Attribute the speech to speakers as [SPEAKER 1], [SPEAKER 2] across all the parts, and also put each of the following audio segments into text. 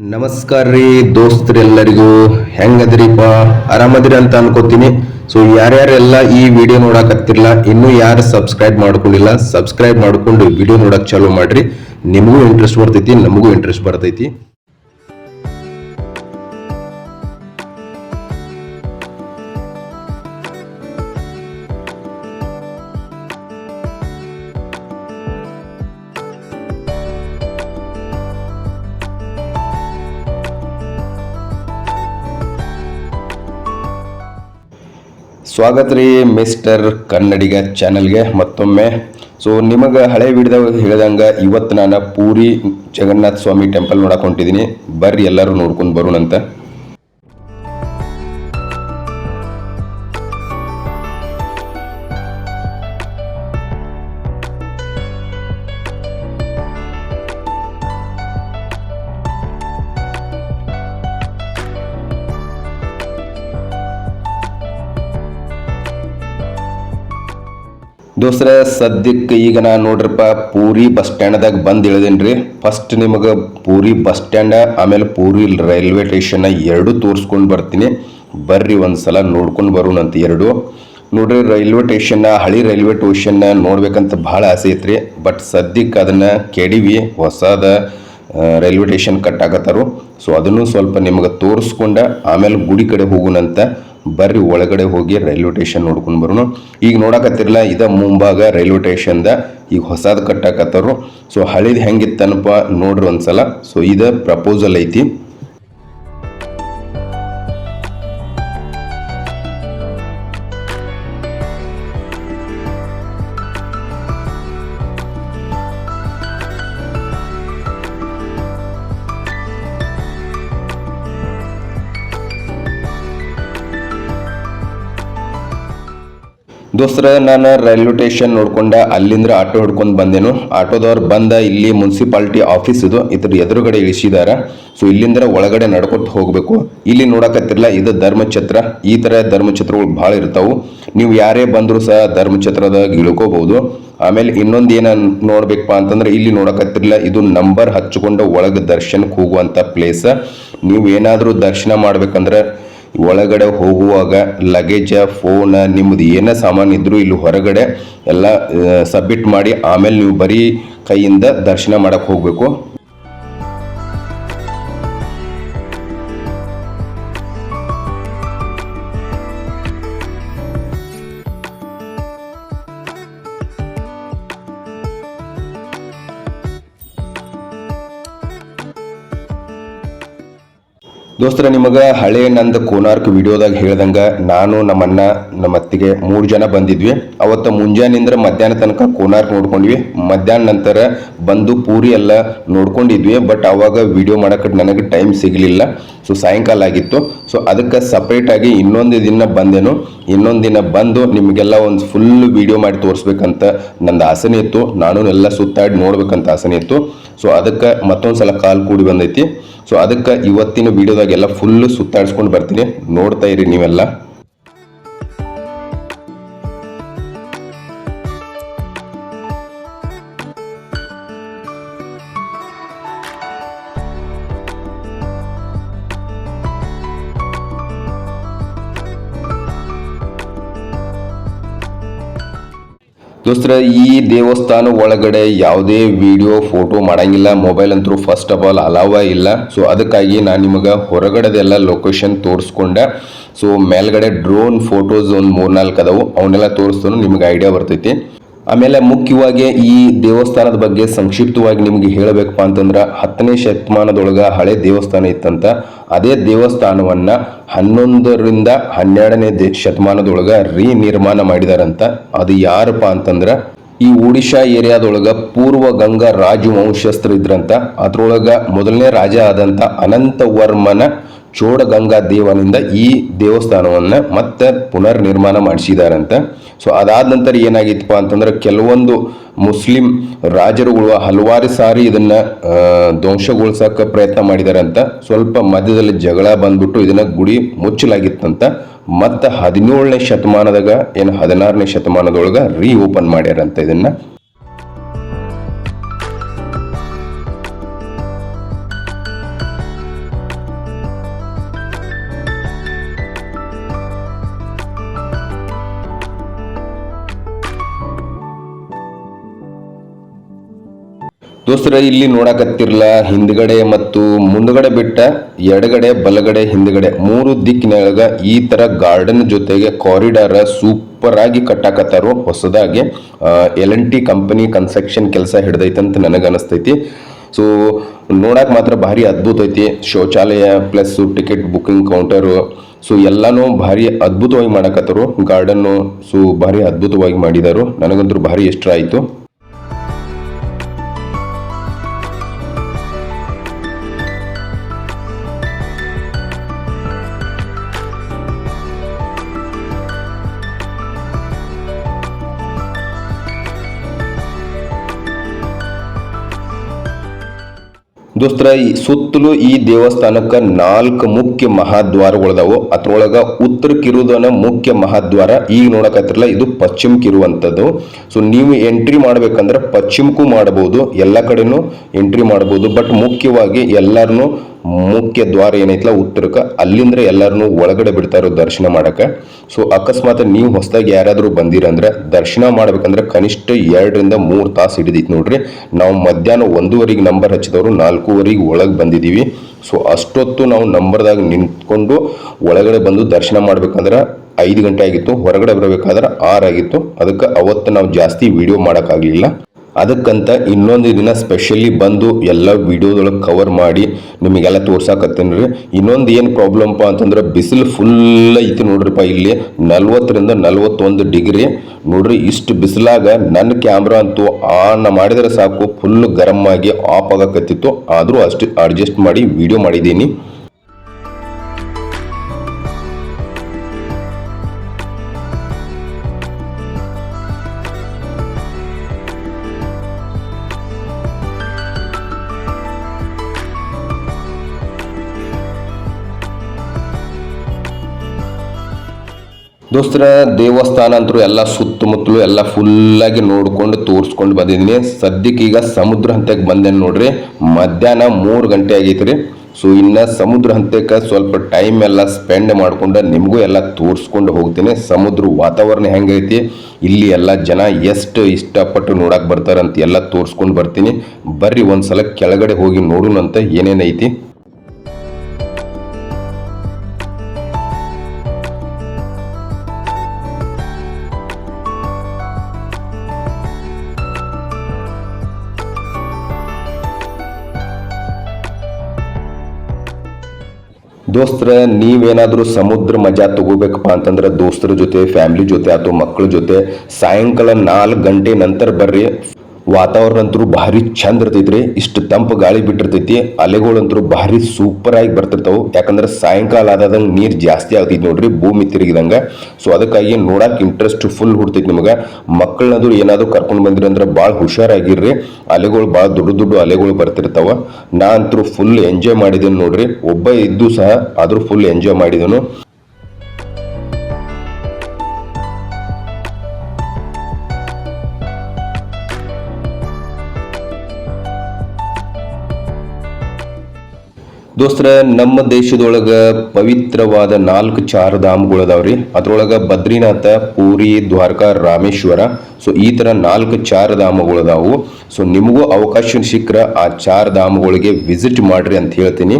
[SPEAKER 1] ನಮಸ್ಕಾರ ರೀ ದೋಸ್ತರೆಲ್ಲರಿಗೂ. ಹೆಂಗದ್ರಿಪ್ಪ? ಆರಾಮದ್ರಿ ಅಂತ ಅನ್ಕೋತೀನಿ. ಸೊ ಯಾರ್ಯಾರೆಲ್ಲ ಈ ವಿಡಿಯೋ ನೋಡಕತ್ತಿರಲ್ಲ ಇನ್ನೂ ಯಾರು ಸಬ್ಸ್ಕ್ರೈಬ್ ಮಾಡ್ಕೊಂಡಿಲ್ಲ ಸಬ್ಸ್ಕ್ರೈಬ್ ಮಾಡ್ಕೊಂಡು ವಿಡಿಯೋ ನೋಡಕ್ ಚಾಲೂ ಮಾಡ್ರಿ. ನಿಮಗೂ ಇಂಟ್ರೆಸ್ಟ್ ಬರ್ತೈತಿ, ನಮಗೂ ಇಂಟ್ರೆಸ್ಟ್ ಬರ್ತೈತಿ. ಸ್ವಾಗತ ರೀ ಮಿಸ್ಟರ್ ಕನ್ನಡಿಗ ಚಾನಲ್ಗೆ ಮತ್ತೊಮ್ಮೆ. ಸೊ ನಿಮಗೆ ಹಳೆ ವಿಡಿಯೋದಾಗ ಹೇಳ್ದಂಗೆ ಇವತ್ತು ನಾನು ಪೂರಿ ಜಗನ್ನಾಥ ಸ್ವಾಮಿ ಟೆಂಪಲ್ ನೋಡಕ್ಕೆ ಹೊಂಟಿದ್ದೀನಿ ಬರ್ರಿ ಎಲ್ಲರೂ ನೋಡ್ಕೊಂಡು ಬರೋಣಂತ. ದೋಸ್ತರ, ಸದ್ಯಕ್ಕೆ ಈಗ ನಾ ನೋಡ್ರಪ್ಪ ಪೂರಿ ಬಸ್ ಸ್ಟ್ಯಾಂಡ್ದಾಗ ಬಂದು ಇಳಿದೇನ್ರಿ. ಫಸ್ಟ್ ನಿಮಗೆ ಪೂರಿ ಬಸ್ ಸ್ಟ್ಯಾಂಡ್, ಆಮೇಲೆ ಪೂರಿ ರೈಲ್ವೆ ಸ್ಟೇಷನ್ನ ಎರಡು ತೋರಿಸ್ಕೊಂಡು ಬರ್ತೀನಿ. ಬರ್ರಿ ಒಂದ್ಸಲ ನೋಡ್ಕೊಂಡು ಬರೋಣಂತ ಎರಡು. ನೋಡ್ರಿ, ರೈಲ್ವೆ ಸ್ಟೇಷನ್ನ ಹಳಿ ರೈಲ್ವೆ ಸ್ಟೇಷನ್ನ ನೋಡ್ಬೇಕಂತ ಭಾಳ ಆಸೆ ಐತ್ರಿ. ಬಟ್ ಸದ್ಯಕ್ಕೆ ಅದನ್ನು ಕೆಡಿವಿ ಹೊಸದ ರೈಲ್ವೆ ಸ್ಟೇಷನ್ ಕಟ್ಟಾಕತ್ತಾರು ಸೊ ಅದನ್ನು ಸ್ವಲ್ಪ ನಿಮಗೆ ತೋರಿಸ್ಕೊಂಡು, ಆಮೇಲೆ ಗುಡಿ ಕಡೆ ಹೋಗುನಂತ ಬರ್ರಿ ಒಳಗಡೆ ಹೋಗಿ ರೈಲ್ವೆ ಸ್ಟೇಷನ್ ನೋಡ್ಕೊಂಡು ಬರೋಣ ಈಗ ನೋಡಕತ್ತಿರಲ್ಲ, ಇದ ಮುಂಭಾಗ ರೈಲ್ವೆ ಸ್ಟೇಷನ್ದ ಈಗ ಹೊಸದು ಕಟ್ಟಾಕತ್ತಾರು. ಸೊ ಹಳೇದು ಹೆಂಗಿತ್ತನಪ್ಪ ನೋಡ್ರಿ ಒಂದ್ಸಲ. ಸೊ ಇದ ಪ್ರಪೋಸಲ್ ಐತಿ. ದೋಸ್ತರ ನಾನು ರೈಲ್ವೆ ಸ್ಟೇಷನ್ ನೋಡ್ಕೊಂಡ ಅಲ್ಲಿಂದ ಆಟೋ ಹಿಡ್ಕೊಂಡು ಬಂದೆನು. ಆಟೋದವ್ರು ಬಂದ ಇಲ್ಲಿ ಮುನ್ಸಿಪಾಲ್ಟಿ ಆಫೀಸ್ ಇದು. ಇದ್ರ ಎದುರುಗಡೆ ಇಳಿಸಿದಾರ. ಸೊ ಇಲ್ಲಿಂದ ಒಳಗಡೆ ನಡ್ಕೊತ ಹೋಗ್ಬೇಕು. ಇಲ್ಲಿ ನೋಡಕತ್ತಿರಲ್ಲ ಇದು ಧರ್ಮಛತ್ರ. ಈ ತರ ಧರ್ಮಛತ್ರಗಳು ಭಾಳ ಇರ್ತಾವು. ನೀವು ಯಾರೇ ಬಂದರೂ ಸಹ ಧರ್ಮಛತ್ರದಾಗ ಇಳ್ಕೋಬಹುದು ಆಮೇಲೆ ಇನ್ನೊಂದು ಏನ ನೋಡ್ಬೇಕಪ್ಪ ಅಂತಂದ್ರೆ, ಇಲ್ಲಿ ನೋಡಕತ್ತಿರಲ್ಲ ಇದು ನಂಬರ್ ಹಚ್ಚಿಕೊಂಡು ಒಳಗೆ ದರ್ಶನಕ್ಕೆ ಹೋಗುವಂತ ಪ್ಲೇಸ್ ನೀವು ಏನಾದರೂ ದರ್ಶನ ಮಾಡ್ಬೇಕಂದ್ರೆ ಒಳಗಡೆ ಹೋಗುವಾಗ ಲಗೇಜ ಫೋನ್ ನಿಮ್ಮದು ಏನೇ ಸಾಮಾನು ಇದ್ದರೂ ಇಲ್ಲಿ ಹೊರಗಡೆ ಎಲ್ಲ ಸಬ್ಮಿಟ್ ಮಾಡಿ ಆಮೇಲೆ ನೀವು ಬರೀ ಕೈಯಿಂದ ದರ್ಶನ ಮಾಡಕ್ಕೆ ಹೋಗಬೇಕು. ದೋಸ್ತರ, ನಿಮಗೆ ಹಳೆ ನಂದು ಕೋನಾರ್ಕ್ ವಿಡಿಯೋದಾಗ ಹೇಳ್ದಂಗೆ ನಾನು ನಮ್ಮನ್ನ ನಮ್ಮ ಅತ್ತಿಗೆ ಮೂರು ಜನ ಬಂದಿದ್ವಿ. ಅವತ್ತು ಮುಂಜಾನಿಂದ ಮಧ್ಯಾಹ್ನ ತನಕ ಕೋನಾರ್ಕ್ ನೋಡ್ಕೊಂಡ್ವಿ. ಮಧ್ಯಾಹ್ನ ನಂತರ ಬಂದು ಪೂರಿ ಎಲ್ಲ ನೋಡ್ಕೊಂಡಿದ್ವಿ. ಬಟ್ ಅವಾಗ ವಿಡಿಯೋ ಮಾಡಕ್ಕೆ ನನಗೆ ಟೈಮ್ ಸಿಗಲಿಲ್ಲ. ಸೊ, ಸಾಯಂಕಾಲ ಆಗಿತ್ತು. ಸೊ, ಅದಕ್ಕೆ ಸಪ್ರೇಟಾಗಿ ಇನ್ನೊಂದು ದಿನ ಬಂದೇನು. ಇನ್ನೊಂದು ದಿನ ಬಂದು ನಿಮಗೆಲ್ಲ ಒಂದು ಫುಲ್ ವಿಡಿಯೋ ಮಾಡಿ ತೋರಿಸ್ಬೇಕಂತ ನಂದು ಆಸನೆ ಇತ್ತು. ನಾನು ಎಲ್ಲ ಸುತ್ತಾಡಿ ನೋಡ್ಬೇಕಂತ ಆಸನೆ ಇತ್ತು. ಸೊ, ಅದಕ್ಕೆ ಮತ್ತೊಂದು ಸಲ ಕಾಲ್ ಕೂಡಿ ಬಂದೈತಿ. ಸೊ ಅದಕ್ಕೆ ಇವತ್ತಿನ ವೀಡಿಯೋದಾಗೆಲ್ಲ ಫುಲ್ ಸುತ್ತಾಡಿಸ್ಕೊಂಡು ಬರ್ತೀನಿ. ನೋಡ್ತಾ ಇರಿ ನೀವೆಲ್ಲ. ದೋಸ್ತರ, ಈ ದೇವಸ್ಥಾನ ಒಳಗಡೆ ಯಾವುದೇ ವಿಡಿಯೋ ಫೋಟೋ ಮಾಡಂಗಿಲ್ಲ. ಮೊಬೈಲ್ ಅಂತೂ ಫಸ್ಟ್ ಆಫ್ ಆಲ್ ಅಲಾವ ಇಲ್ಲ. ಸೊ ಅದಕ್ಕಾಗಿ ನಾನು ನಿಮಗೆ ಹೊರಗಡೆದೆಲ್ಲ ಲೊಕೇಶನ್ ತೋರಿಸ್ಕೊಂಡೆ. ಸೊ ಮೇಲ್ಗಡೆ ಡ್ರೋನ್ ಫೋಟೋಸ್ ಒಂದು ಮೂರ್ನಾಲ್ಕು ಅದಾವು. ಅವನ್ನೆಲ್ಲ ತೋರಿಸ್ತಾನು ನಿಮ್ಗೆ ಐಡಿಯಾ ಬರ್ತೈತಿ. ಆಮೇಲೆ ಮುಖ್ಯವಾಗಿ ಈ ದೇವಸ್ಥಾನದ ಬಗ್ಗೆ ಸಂಕ್ಷಿಪ್ತವಾಗಿ ನಿಮಗೆ ಹೇಳಬೇಕಪ್ಪ ಅಂತಂದ್ರೆ ಹತ್ತನೇ ಶತಮಾನದೊಳಗ ಹಳೆ ದೇವಸ್ಥಾನ ಇತ್ತಂತ, ಅದೇ ದೇವಸ್ಥಾನವನ್ನ ಹನ್ನೊಂದರಿಂದ ಹನ್ನೆರಡನೇ ಶತಮಾನದೊಳಗ ರೀ ನಿರ್ಮಾಣ ಮಾಡಿದಾರಂತ. ಅದು ಯಾರಪ್ಪ ಅಂತಂದ್ರೆ ಈ ಒಡಿಶಾ ಏರಿಯಾದೊಳಗ ಪೂರ್ವ ಗಂಗಾ ರಾಜವಂಶಸ್ಥರು ಇದ್ರಂತ. ಅದ್ರೊಳಗ ಮೊದಲನೇ ರಾಜ ಆದಂತ ಅನಂತವರ್ಮನ ಚೋಡಗಂಗಾ ದೇವನಿಂದ ಈ ದೇವಸ್ಥಾನವನ್ನ ಮತ್ತೆ ಪುನರ್ ನಿರ್ಮಾಣ ಮಾಡಿಸಿದಾರಂತ. ಸೊ ಅದಾದ ನಂತರ ಏನಾಗಿತ್ತಪ್ಪ ಅಂತಂದ್ರೆ ಕೆಲವೊಂದು ಮುಸ್ಲಿಂ ರಾಜರುಗಳು ಹಲವಾರು ಸಾರಿ ಇದನ್ನ ಆ, ಪ್ರಯತ್ನ ಮಾಡಿದ್ದಾರೆ ಅಂತ ಸ್ವಲ್ಪ ಮಧ್ಯದಲ್ಲಿ ಜಗಳ ಬಂದ್ಬಿಟ್ಟು ಇದನ್ನ ಗುಡಿ ಮುಚ್ಚಲಾಗಿತ್ತಂತ. ಮತ್ತೆ ಹದಿನೇಳನೇ ಶತಮಾನದಾಗ ಏನು ಹದಿನಾರನೇ ಶತಮಾನದೊಳಗ ರೀ ಓಪನ್ ಮಾಡ್ಯಾರಂತ ಇದನ್ನ. ದೋಸ್ತರ, ಇಲ್ಲಿ ನೋಡಕತ್ತಿರ್ಲ ಹಿಂದ್ಗಡೆ ಮತ್ತು ಮುಂದ್ಗಡೆ ಬಿಟ್ಟ, ಎಡಗಡೆ, ಬಲಗಡೆ, ಹಿಂದ್ಗಡೆ. ಮೂರು ದಿಕ್ಕಿನೊಳಗ ಈ ತರ ಗಾರ್ಡನ್ ಜೊತೆಗೆ ಕಾರಿಡಾರ್ ಸೂಪರ್ ಆಗಿ ಕಟ್ಟಾಕತ್ತಾರು ಹೊಸದಾಗಿ. L N T company construction ಕೆಲಸ ಹಿಡ್ದೈತಂತ ನನಗೆ ಅನಿಸ್ತೈತಿ. ಸೊ ನೋಡಕ್ ಮಾತ್ರ ಭಾರಿ ಅದ್ಭುತ ಐತಿ. ಶೌಚಾಲಯ plus ticket booking counter so ಎಲ್ಲಾನು ಭಾರಿ ಅದ್ಭುತವಾಗಿ ಮಾಡಕತ್ತರು. ಗಾರ್ಡನ್ನು ಸೊ ಭಾರಿ ಅದ್ಭುತವಾಗಿ ಮಾಡಿದರು. ನನಗಂತೂ ಭಾರಿ ಇಷ್ಟ ಆಯಿತು. ದೋಸ್ತರ, ಈ ಸುತ್ತಲೂ ಈ ದೇವಸ್ಥಾನಕ್ಕೆ ನಾಲ್ಕು ಮುಖ್ಯ ಮಹಾದ್ವಾರಗಳದಾವು. ಅದ್ರೊಳಗ ಉತ್ತರಕ್ಕಿರುವುದನ್ನ ಮುಖ್ಯ ಮಹಾದ್ವಾರ, ಈಗ ನೋಡಕತ್ತಿರಲ್ಲ, ಇದು ಪಶ್ಚಿಮಕ್ಕಿರುವಂಥದ್ದು ಸೊ ನೀವು ಎಂಟ್ರಿ ಮಾಡ್ಬೇಕಂದ್ರೆ ಪಶ್ಚಿಮಕ್ಕೂ ಮಾಡಬಹುದು ಎಲ್ಲ ಕಡೆನೂ ಎಂಟ್ರಿ ಮಾಡಬಹುದು ಬಟ್ ಮುಖ್ಯವಾಗಿ ಎಲ್ಲರನ್ನು ಮುಖ್ಯ ದ್ವಾರ ಏನೈತಲ್ಲ, ಉತ್ತರಕ್ಕೆ? ಅಲ್ಲಿಂದ ಎಲ್ಲರನ್ನು ಒಳಗಡೆ ಬಿಡ್ತಾರೋ ದರ್ಶನ ಮಾಡಕ್ಕೆ. ಸೊ ಅಕಸ್ಮಾತ್ ನೀವು ಹೊಸದಾಗಿ ಯಾರಾದರೂ ಬಂದಿರಂದ್ರೆ ದರ್ಶನ ಮಾಡ್ಬೇಕಂದ್ರೆ ಕನಿಷ್ಠ ಎರಡರಿಂದ ಮೂರು ತಾಸು ಹಿಡಿದೈತಿ ನೋಡ್ರಿ. ನಾವು ಮಧ್ಯಾಹ್ನ ಒಂದೂವರೆಗೆ ನಂಬರ್ ಹಚ್ಚಿದವರು, ನಾಲ್ಕೂವರೆಗೆ ಒಳಗೆ ಬಂದಿದ್ದೀವಿ. ಸೊ ಅಷ್ಟೊತ್ತು ನಾವು ನಂಬರ್ದಾಗ ನಿಂತ್ಕೊಂಡು ಒಳಗಡೆ ಬಂದು ದರ್ಶನ ಮಾಡ್ಬೇಕಂದ್ರೆ ಐದು ಗಂಟೆ ಆಗಿತ್ತು. ಹೊರಗಡೆ ಬರಬೇಕಾದ್ರೆ ಆರಾಗಿತ್ತು ಅದಕ್ಕೆ ಅವತ್ತು ನಾವು ಜಾಸ್ತಿ ವಿಡಿಯೋ ಮಾಡೋಕ್ಕಾಗಲಿಲ್ಲ. ಅದಕ್ಕಂತ ಇನ್ನೊಂದು ದಿನ ಸ್ಪೆಷಲಿ ಬಂದು ಎಲ್ಲ ವಿಡಿಯೋದೊಳಗೆ ಕವರ್ ಮಾಡಿ ನಿಮಗೆಲ್ಲ ತೋರ್ಸಾಕತ್ತೀನಿ ರೀ. ಇನ್ನೊಂದು ಏನು ಪ್ರಾಬ್ಲಮ್ಪ ಅಂತಂದ್ರೆ ಬಿಸಿಲು ಫುಲ್ ಐತಿ ನೋಡ್ರಿಪ್ಪ ಇಲ್ಲಿ. ನಲ್ವತ್ತರಿಂದ ನಲ್ವತ್ತೊಂದು ಡಿಗ್ರಿ. ನೋಡ್ರಿ, ಇಷ್ಟು ಬಿಸಿಲಾಗ ನನ್ನ ಕ್ಯಾಮ್ರಾ ಅಂತೂ ಆನ್ ಮಾಡಿದರೆ ಸಾಕು ಫುಲ್ ಗರಮ್ ಆಗಿ ಆಫ್ ಆಗಕತ್ತಿತ್ತು. ಆದರೂ ಅಷ್ಟು ಅಡ್ಜಸ್ಟ್ ಮಾಡಿ ವಿಡಿಯೋ ಮಾಡಿದ್ದೀನಿ. ದೋಸ್ತರ, ದೇವಸ್ಥಾನ ಅಂತರೂ ಎಲ್ಲ ಸುತ್ತಮುತ್ತಲು ಎಲ್ಲ ಫುಲ್ಲಾಗಿ ನೋಡ್ಕೊಂಡು ತೋರಿಸ್ಕೊಂಡು ಬಂದಿದ್ದೀನಿ. ಸದ್ಯಕ್ಕೆ ಈಗ ಸಮುದ್ರ ಹಂತಕ್ಕೆ ಬಂದೆ ನೋಡ್ರಿ, ಮಧ್ಯಾಹ್ನ ಮೂರು ಗಂಟೆ ಆಗೈತ್ರಿ. ಸೊ ಇನ್ನು ಸಮುದ್ರ ಹಂತಕ್ಕೆ ಸ್ವಲ್ಪ ಟೈಮ್ ಎಲ್ಲ ಸ್ಪೆಂಡ್ ಮಾಡಿಕೊಂಡು ನಿಮಗೂ ಎಲ್ಲ ತೋರಿಸ್ಕೊಂಡು ಹೋಗ್ತೀನಿ. ಸಮುದ್ರ ವಾತಾವರಣ ಹೆಂಗೈತಿ, ಇಲ್ಲಿ ಎಲ್ಲ ಜನ ಎಷ್ಟು ಇಷ್ಟಪಟ್ಟು ನೋಡಕ್ಕೆ ಬರ್ತಾರಂತ ಎಲ್ಲ ತೋರಿಸ್ಕೊಂಡು ಬರ್ತೀನಿ. ಬರ್ರಿ ಒಂದು ಸಲ ಕೆಳಗಡೆ ಹೋಗಿ ನೋಡೋಣಂತ ಏನೇನೈತಿ. ದೋಸ್ತರ, ನೀವೇನಾದರೂ ಸಮುದ್ರ ಮಜಾ ತಗೋಬೇಕಪ್ಪ ಅಂತಂದ್ರೆ ದೋಸ್ತರ ಜೊತೆ, ಫ್ಯಾಮಿಲಿ ಜೊತೆ ಅಥವಾ ಮಕ್ಕಳ ಜೊತೆ ಸಾಯಂಕಾಲ ನಾಲ್ಕು ಗಂಟೆ ನಂತರ ಬರ್ರಿ. ವಾತಾವರಣ ಅಂತೂ ಭಾರಿ ಚಂದ ಇರ್ತೈತ್ರಿ. ಇಷ್ಟು ತಂಪು ಗಾಳಿ ಬಿಟ್ಟಿರ್ತೈತಿ. ಅಲೆಗಳಂತೂ ಭಾರಿ ಸೂಪರ್ ಆಗಿ ಬರ್ತಿರ್ತಾವೆ. ಯಾಕಂದ್ರೆ ಸಾಯಂಕಾಲ ಆದಂಗೆ ನೀರು ಜಾಸ್ತಿ ಆಗ್ತೈತಿ ನೋಡ್ರಿ, ಭೂಮಿ ತಿರುಗಿದಂಗ. ಸೊ ಅದಕ್ಕಾಗಿ ನೋಡಕ್ಕೆ ಇಂಟ್ರೆಸ್ಟ್ ಫುಲ್ ಹುಡ್ತೈತಿ ನಿಮಗೆ. ಮಕ್ಕಳನ್ನದು ಏನಾದರೂ ಕರ್ಕೊಂಡು ಬಂದಿರಿ ಅಂದ್ರೆ ಭಾಳ ಹುಷಾರಾಗಿರ್ರಿ. ಅಲೆಗಳು ಭಾಳ ದೊಡ್ಡ ದೊಡ್ಡ ಅಲೆಗಳು ಬರ್ತಿರ್ತಾವ. ನಾ ಅಂತೂ ಫುಲ್ ಎಂಜಾಯ್ ಮಾಡಿದ್ದೇನೆ ನೋಡ್ರಿ. ಒಬ್ಬ ಇದ್ದು ಸಹ ಆದರೂ ಫುಲ್ ಎಂಜಾಯ್ ಮಾಡಿದನು. ದೋಸ್ತರ, ನಮ್ಮ ದೇಶದೊಳಗೆ ಪವಿತ್ರವಾದ ನಾಲ್ಕು ಚಾರ ಧಾಮಗಳು ಅದಾವ್ರಿ. ಅದ್ರೊಳಗ ಬದ್ರಿನಾಥ, ಪೂರಿ, ದ್ವಾರಕಾ, ರಾಮೇಶ್ವರ. ಸೊ ಈ ತರ ನಾಲ್ಕು ಚಾರ ಧಾಮಗಳು ಅದಾವು. ಸೊ ನಿಮಗೂ ಅವಕಾಶ ಸಿಕ್ಕರೆ ಆ ಚಾರ ಧಾಮಗಳಿಗೆ ವಿಸಿಟ್ ಮಾಡ್ರಿ ಅಂತ ಹೇಳ್ತೀನಿ.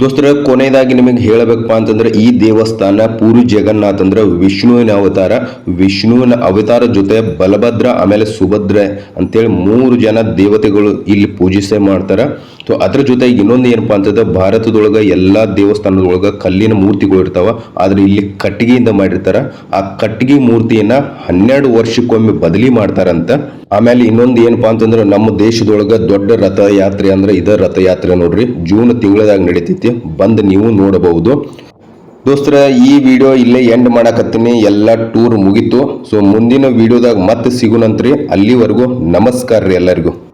[SPEAKER 1] ದೋಸ್ತರ, ಕೊನೆಯದಾಗಿ ನಿಮಗೆ ಹೇಳಬೇಕಪ್ಪ ಅಂತಂದ್ರೆ, ಈ ದೇವಸ್ಥಾನ ಪೂರಿ ಜಗನ್ನಾಥ್ ಅಂದ್ರೆ ವಿಷ್ಣುವಿನ ಅವತಾರ. ವಿಷ್ಣುವಿನ ಅವತಾರ ಜೊತೆ ಬಲಭದ್ರ, ಆಮೇಲೆ ಸುಭದ್ರ ಅಂತೇಳಿ ಮೂರು ಜನ ದೇವತೆಗಳು ಇಲ್ಲಿ ಪೂಜಿಸೆ ಮಾಡ್ತಾರ. ಸೊ ಅದ್ರ ಜೊತೆ ಇನ್ನೊಂದು ಏನಪ್ಪಾ ಅಂತಂದ್ರೆ ಭಾರತದೊಳಗ ಎಲ್ಲಾ ದೇವಸ್ಥಾನದೊಳಗ ಕಲ್ಲಿನ ಮೂರ್ತಿಗಳು ಇರ್ತಾವ. ಆದ್ರೆ ಇಲ್ಲಿ ಕಟ್ಟಿಗೆಯಿಂದ ಮಾಡಿರ್ತಾರ. ಆ ಕಟ್ಟಿಗೆ ಮೂರ್ತಿಯನ್ನ ಹನ್ನೆರಡು ವರ್ಷಕ್ಕೊಮ್ಮೆ ಬದಲಿ ಮಾಡ್ತಾರಂತ. ಆಮೇಲೆ ಇನ್ನೊಂದು ಏನಪ್ಪಾ ಅಂತಂದ್ರೆ ನಮ್ಮ ದೇಶದೊಳಗ ದೊಡ್ಡ ರಥಯಾತ್ರೆ ಅಂದ್ರೆ ಇದ ರಥಯಾತ್ರೆ ನೋಡ್ರಿ. ಜೂನ್ ತಿಂಗಳದಾಗ ನಡೀತೈತಿ. ಬಂದು ನೀವು ನೋಡಬಹುದು. ದೋಸ್ತರ, ಈ ವಿಡಿಯೋ ಇಲ್ಲೇ ಎಂಡ್ ಮಾಡಕತ್ತೀನಿ. ಎಲ್ಲ ಟೂರ್ ಮುಗೀತು. ಸೊ ಮುಂದಿನ ವಿಡಿಯೋದಾಗ ಮತ್ತೆ ಸಿಗುನಂತ್ರಿ ಅಲ್ಲಿವರೆಗೂ ನಮಸ್ಕಾರ ರೀ ಎಲ್ಲರಿಗೂ.